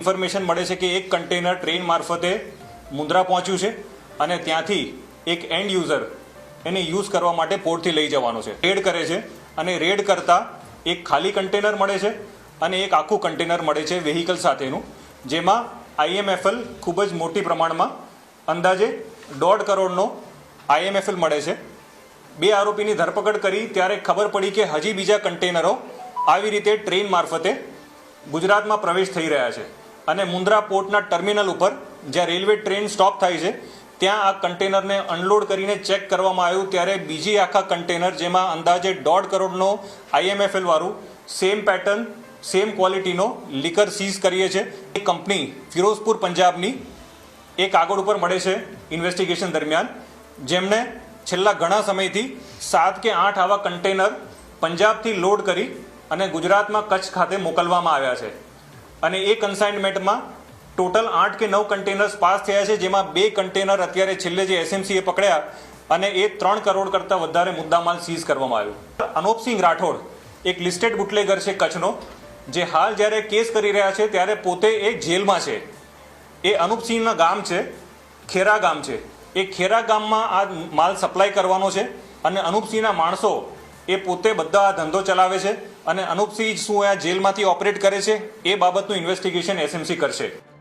Information મળે છે કે એક કન્ટેનર ટ્રેન મારફતે મુન્દ્રા પહોંચ્યું છે અને ત્યાંથી એક એન્ડ યુઝર એને યુઝ કરવા માટે પોર્ટથી લઈ જવાનો છે. રેડ કરે છે અને રેડ કરતા એક ખાલી કન્ટેનર મળે છે અને એક આખું કન્ટેનર મળે છે વેહિકલ સાથેનું, જેમાં આઈએમએફએલ ખૂબ જ મોટી પ્રમાણમાં અંદાજે દોઢ કરોડનો આઈએમએફએલ મળે છે. બે આરોપીની ધરપકડ કરી ત્યારે ખબર પડી કે હજી બીજા કન્ટેનરો આવી રીતે ટ્રેન મારફતે ગુજરાતમાં પ્રવેશ થઈ રહ્યા છે. અને મુન્દ્રા પોર્ટના ટર્મિનલ ઉપર જ્યાં રેલવે ટ્રેન સ્ટોપ થાય છે, ત્યાં આ કન્ટેનરને અનલોડ કરીને ચેક કરવામાં આવ્યું ત્યારે બીજી આખા કન્ટેનર જેમાં અંદાજે દોઢ કરોડનો આઈએમએફએલ વાળું સેમ પેટર્ન સેમ ક્વોલિટીનો લીકર સીઝ કરીએ છે એ કંપની ફિરોઝપુર, પંજાબની એ કાગળ ઉપર મળે છે ઇન્વેસ્ટિગેશન દરમિયાન જેમણે છેલ્લા ઘણા સમયથી સાત કે આઠ આવા કન્ટેનર પંજાબથી લોડ કરી અને ગુજરાતમાં કચ્છ ખાતે મોકલવામાં આવ્યા છે. અને એ કન્સાઇનમેન્ટમાં ટોટલ આઠ કે નવ કન્ટેનર્સ પાસ થયા છે, જેમાં બે કન્ટેનર અત્યારે છેલ્લે જે એસએમસીએ પકડ્યા અને એ ત્રણ કરોડ કરતાં વધારે મુદ્દામાલ સીઝ કરવામાં આવ્યો. અનોપસિંહ રાઠોડ એક લિસ્ટેડ બુટલેગર છે કચ્છનો, જે હાલ જ્યારે કેસ કરી રહ્યા છે ત્યારે પોતે એ જેલમાં છે. એ અનુપસિંહના ગામ છે, ખેરા ગામ છે. એ ખેરા ગામમાં આ માલ સપ્લાય કરવાનો છે અને અનુપસિંહના માણસો એ પોતે બધા આ ધંધો ચલાવે છે. અને અનુપસિંહ શું આ જેલમાંથી ઓપરેટ કરે છે? એ બાબતનું ઇન્વેસ્ટિગેશન એસએમસી કરશે.